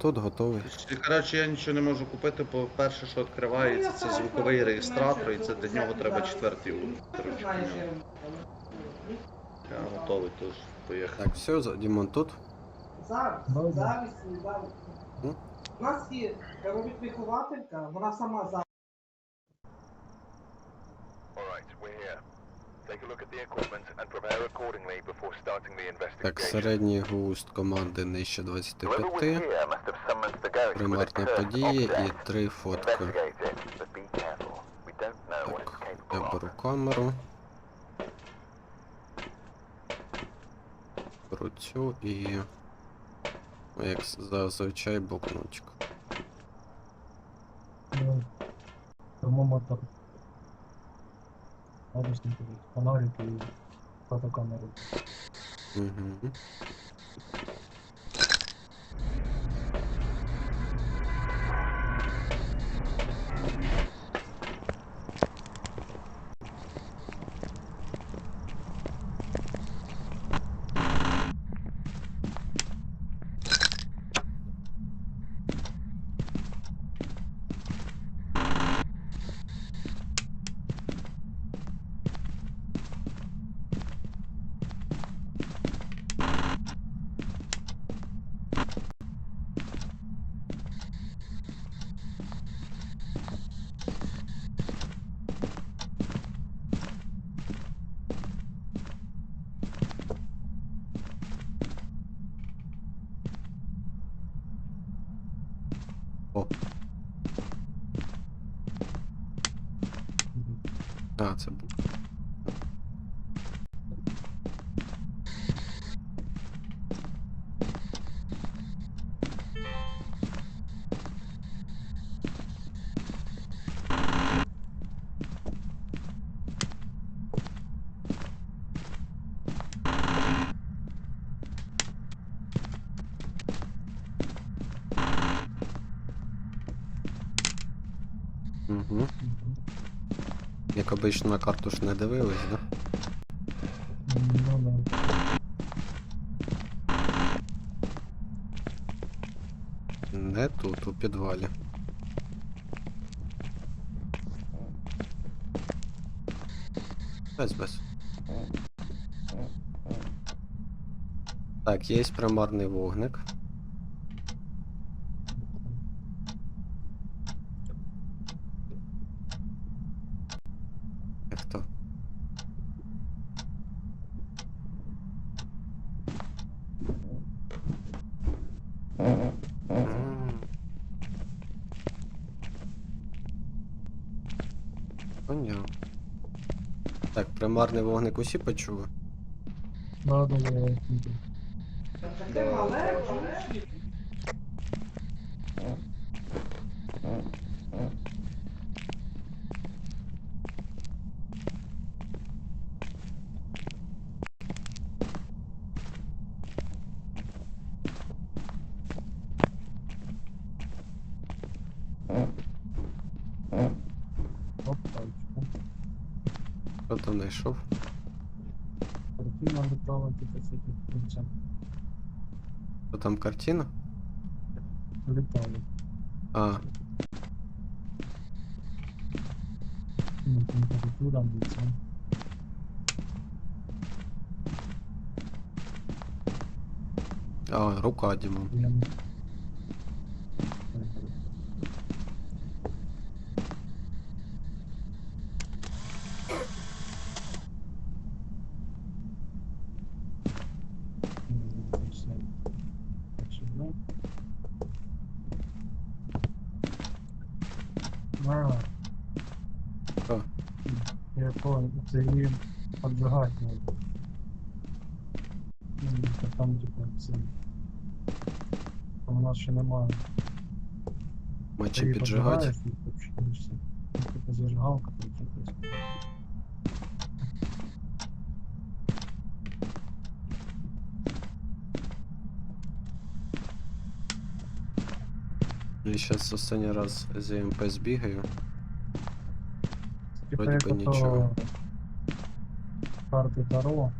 тут готовий. Коротше, я нічого не можу купити, бо перше, що відкривається, це звуковий реєстратор, і це для нього треба четвертий уровень. Я готовий, тож поїхали. Так, все, за- Дімон тут. Зараз, Добре. зараз, зараз. Ну. У нас є робить вихователька, вона сама зараз. Alright, we're here. Так, середній густ команди нижче Whoever was 25, here must have summoned the ghost with a примарні cursed події і три фотки. Так, я беру камеру. Беру цю і. ну, Як зазвичай блокнотик. Ну, термометр. Градусник, фонарик и фотокамеру. Угу. О. А, це був. Угу. Як обично на карту ж не дивились, да? Не тут, у підвалі. Без без. Так, є примарний вогник. Як то? М. Поняв. Так, примарний вогник усі почули? Ладно, да, да, я Таке знайшов? Картина готова, типа, с этим кінцем. Хто там картина? Літали. А, Ну, температура, лицо. а, рука Дімон. Я... А, Що? я понял, це надо. Ну, там, типа, це... Там у нас ще немає. Мачі піджигати. Ну, зажигалка там якась. Зараз останній раз з МП збігаю. Вроді би нічого. Карти Таро.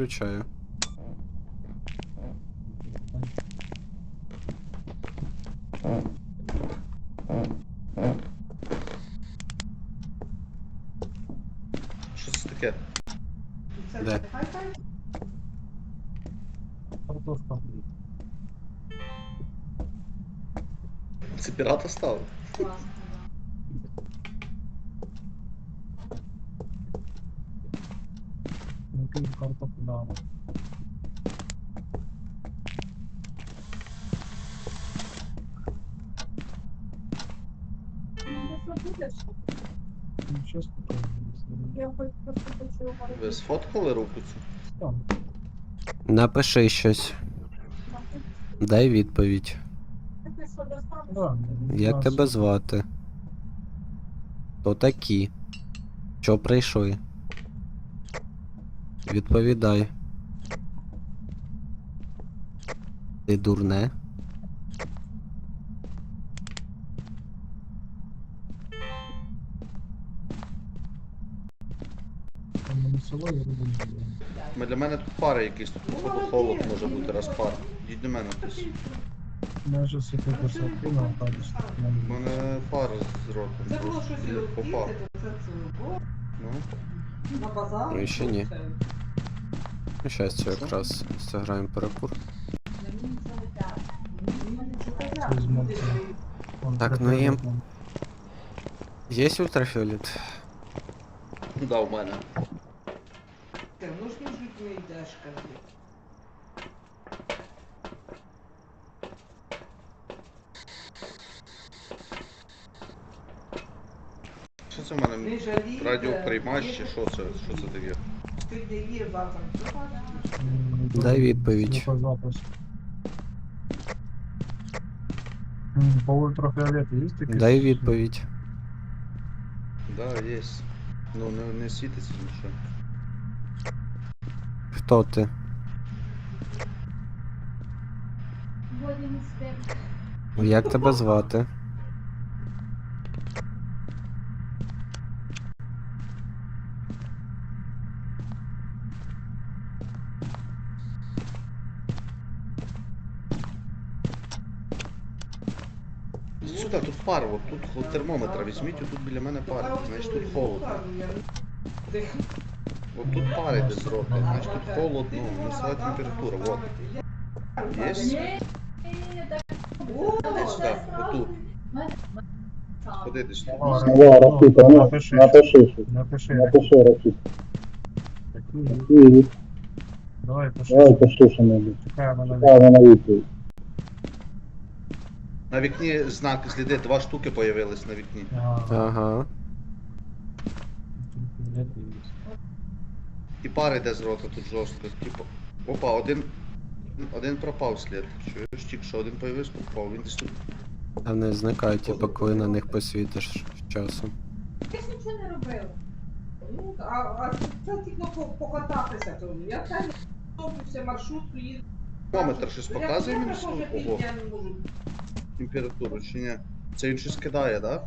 Включаю. Що це таке? Де? Картошка. Це пірата став? Який картоплю. Ну, то, Я хоч просто хочу Ви сфоткали руку цю? там, Напиши щось. Дай відповідь. да, Як нас- тебе звати? Хто такі? Що прийшли? Відповідай. Ти дурне? Там на село я люблю. Ми для мене тут пари якісь, тут походу холод може бути раз пар. Йдіть до мене хтось. Майже сити писати на бачиш. У мене з. Це було щось Блін, Попав. Ну, на базар. Ну, ще ні. Це. Ну, щас це якраз зіграємо перекур. Це з мовця. Вон, Так, ну, прикольно їм- там. Є ультрафіолет? да, у мене. Ти, ну ж між людьми йдеш, кажи. Що це в мене? Не жалійте. Радіоприймач є чи що це? Що це таке? Ти є базом. Що Дай відповідь. По ультрафіолету є такі? Дай відповідь. Да, є. Ну, не, не світиться нічого. Хто ти? Як тебе звати? Сюди, тут пар, от хо- візьміть, тут біля мене пар, значить тут холодно. От тут пар іде з рота, значить тут холодно, носова температура, от. Є? Сюди, отут. Ходи десь тут. А, Да, Ракита, ну, Напиши. напиши. Напиши. напиши, Ракита. Такі. І Давай пиши. давай пиши що-небудь. Чекаємо на Чекаємо на відповідь. На вікні знак сліди, два штуки появились на вікні. Ага. І пар іде з рота тут жорстко. Типу, опа, один. Один пропав слід. Чуєш, тільки що один появився, пропав. Він десь тут. А не зникають, типу, коли на них посвітиш часом. Я ж нічого не робила. Ну, а, а це тільки по- покататися. То я теж все маршрут приїду. Термометр щось показує Я ого, я не можу. Температуру чи ні? Це він щось кидає, да?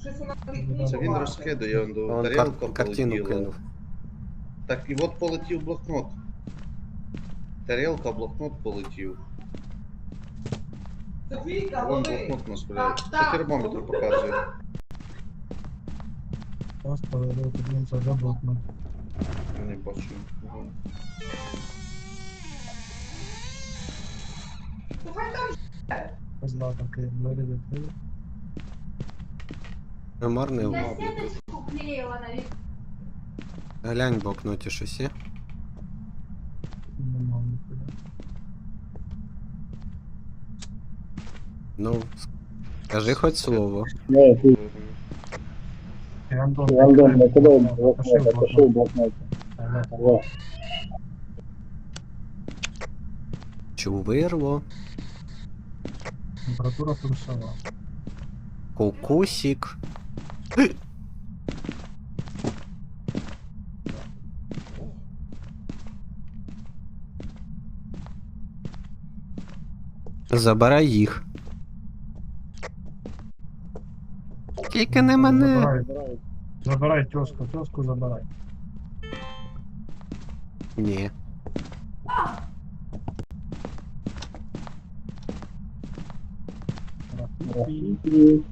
Щось вона вікні Це він бачить. розкидає, он до Он тарілка картину полетіла. кинув. Так, і от полетів блокнот. Тарілка, блокнот полетів. Софійка, Вон лови. блокнот нас. Так, так. термометр показує? Просто подивимося заблокнут. Я не бачу. Ага. Ну, там Примарний На навіть. Глянь в блокноті щось є. Ну, скажи хоч слово. Рандом. кидай Напиши блокнот, в блокнот. Чувирло, Температура плюсова. кукусік. Забирай їх. Тільки не мене. Забирай, забирай тезку, тезку забирай. Ні. Thank you.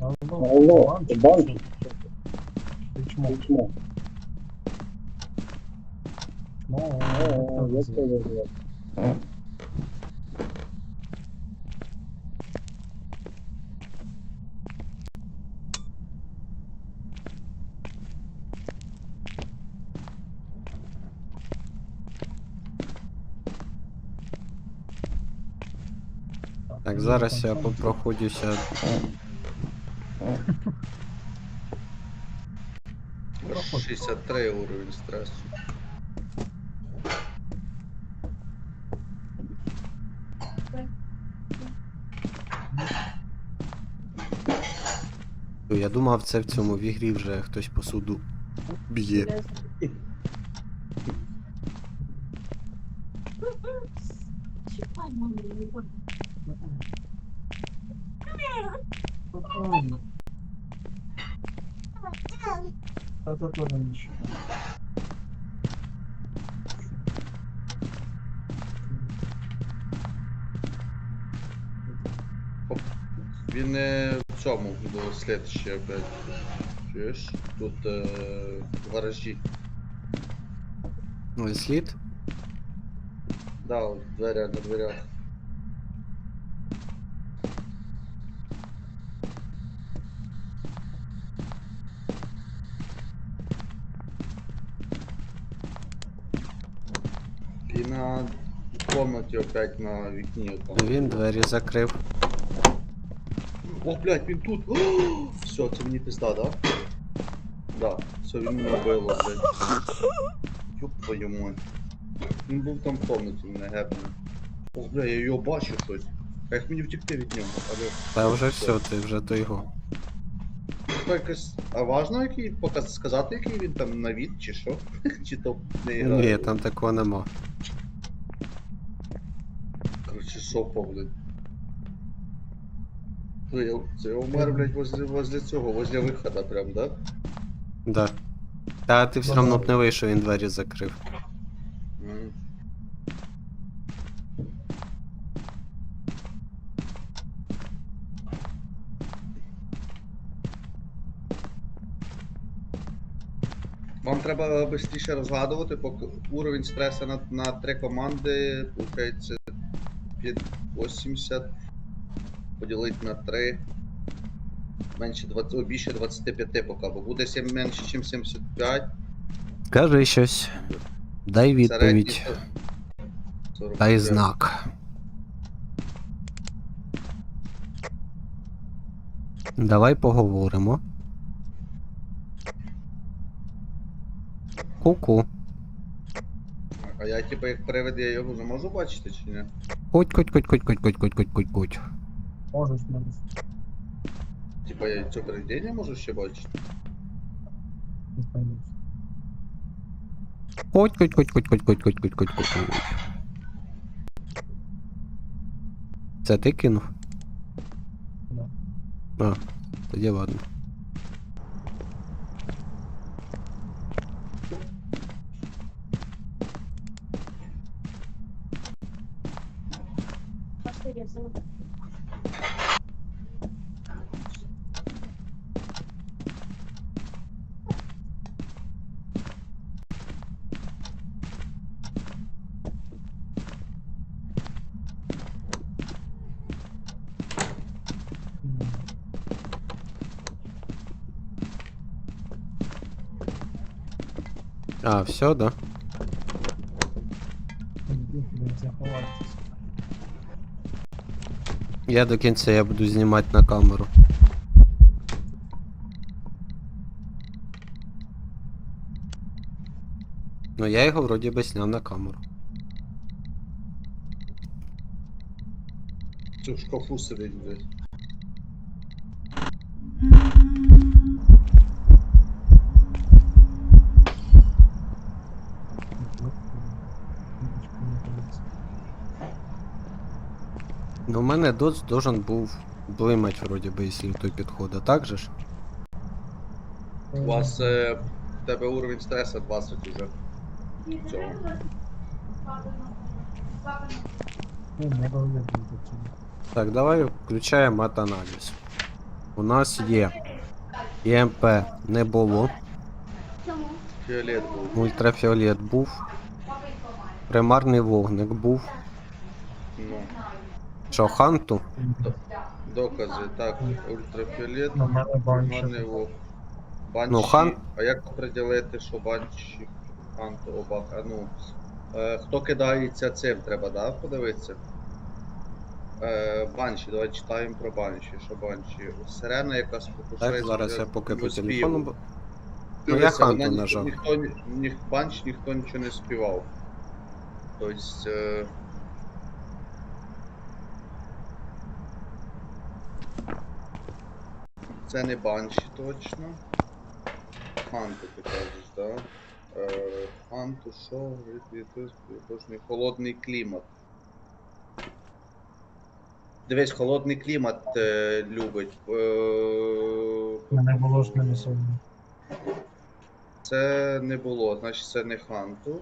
Алло, банки. Почему? Почему? Ну, я сказал. Зараз я попроходжуся. Проходь. 63 уровень стресу. Я думав, це в цьому в ігрі вже хтось посуду б'є. Чекай, мамі, не Та це теж. Він не в цьому до слідчі опять. Чуєш? Тут е, в гаражі. Ну, і слід? Да, от двері на дверях. І на комнаті опять на вікні. Там. Ну, Він двері закрив. О, блядь, він тут. О, все, це мені пизда, да? Да, все, він мене вбило, блядь. Ёб твою мать. Він був там в комнаті, мене гепнув. О, бля, я його бачу щось. А як мені втекти від нього? Алло. Та вже все, ти вже до його. Це якось... А важно який показ... сказати, який він там на від, чи що? чи то не грає? Ні, там такого нема. Сопа, блядь. Ну, я, це я умер, блядь, возле, возле цього, возле вихода прям, да? Да. Та ти все одно б не вийшов, він двері закрив. М. Вам треба швидше розгадувати, поки уровень стресу на, на три команди, виходить, під 80 поділити на 3. Менше 20, о, більше 25 поки, бо буде 7 менше, ніж 75. Кажи щось. Дай відповідь. Дай знак. Давай поговоримо. Ку-ку. А я типа як привид, я його вже можу бачити чи ні? Коть, коть, коть, коть, коть, коть, коть, коть, коть, коть. Можешь, можешь. Типа я все привидение можешь щебачить? Не пойму. Коть, коть, коть, коть, коть, коть, коть, коть, коть, коть, коть. Це ти кинув? Да. А, тоді ладно. А, все, да? Блін, заховайтеся. Я до кінця я буду знімати на камеру. Ну я його вроді би сняв на камеру. Це в шкафу сидить, блядь. Ну, у мене доц должен був Блимать вроді би, якщо той підходить, так же ж? У вас е, в тебе уровень стресу 20 уже. Цього. Так, давай включаємо мат-аналіз. У нас є ЄМП не було? Фіолет був. ультрафіолет був, примарний вогник був. Ну, Що, ханту? докази. Так, ультрафіолет, На мене банші. Ну, хан- А як оприділити, що банші, ханто, обака? Ну, е, хто кидається цим, треба, да, подивитися? Е, банші, давай читаємо про банші. Що банші? Сирена, яка спокушається. Так, зараз я поки по телефону. Ну, я ханту вона нажав. Ніхто, ні, ні, ніхто нічого не співав. Тобто. Е... Це не банші точно. Ханту ти кажеш, так? Да? Е, ханту, що? Божний холодний клімат. Дивись, холодний клімат е, любить. Е, Мене було ж не сьогодні. Це не було, значить це не ханту.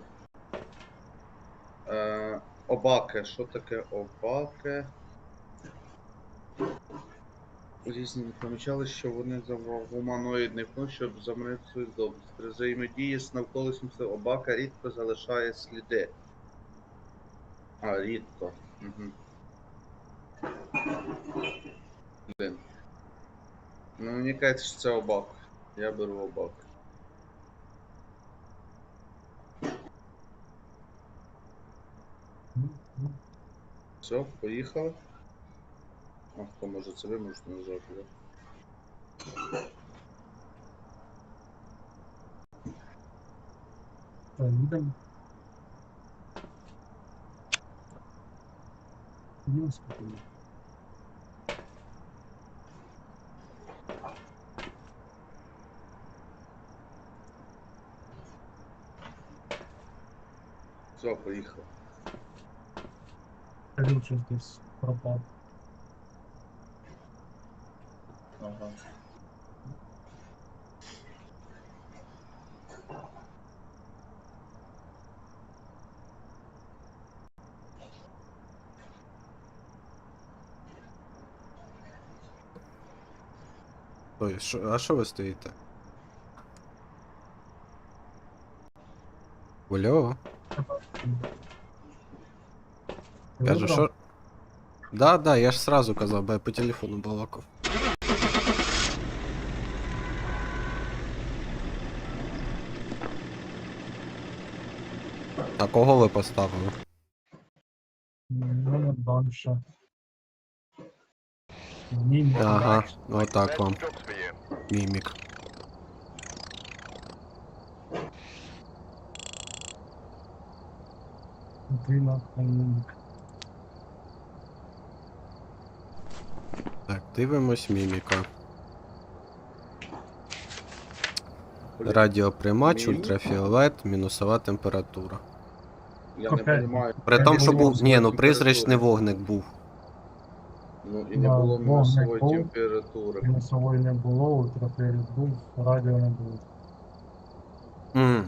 Е, обаке. Що таке обаке? Різні помічали, що вони гуманоїдних, ну, щоб замінити свою здобутку. При взаємодії з навколишнім світом обака рідко залишає сліди. А, рідко. Угу. Блін. Ну, мені кажеться, що це обак. Я беру обак. Все, поїхали. А хто може це ви можете нажати, да? Та їдемо. Їдемо спокійно. Все, поїхали. Салют щось десь пропав. Ой, що- а що ви стоїте? Алло, кажу, що. Да, да, я ж сразу казав, бо я по телефону балакав. А кого ви поставили? Мене банша. Ага, отак вам, Мімік. Так, дивимось міміка. Радіоприймач, Мімік? ультрафіолет, мінусова температура. Я не розумію. При тому, що був. Ні, ну призрачний вогник був. Ну і не Да, було мінусової був. температури. Мінусової не було, ультрафіолет був, радіо не було. Ммм.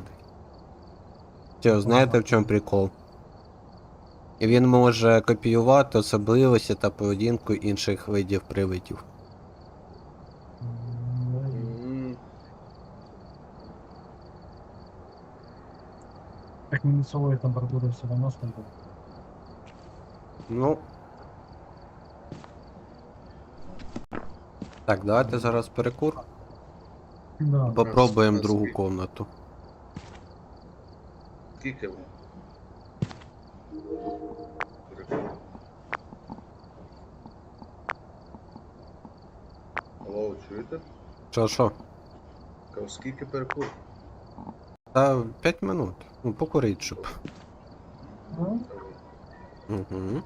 Все, знаєте в чому прикол? І Він може копіювати особливості та поведінку інших видів привидів. М, Так мінусової температури все одно ж. Ну. Так, давайте зараз перекур. Да. Попробуємо Раз, другу раз. комнату. Скільки ви? Прикольно. Алло, чуєте? Що, що? Кажу, скільки перекур? Та 5 минут. Ну, покурить, щоб. Угу.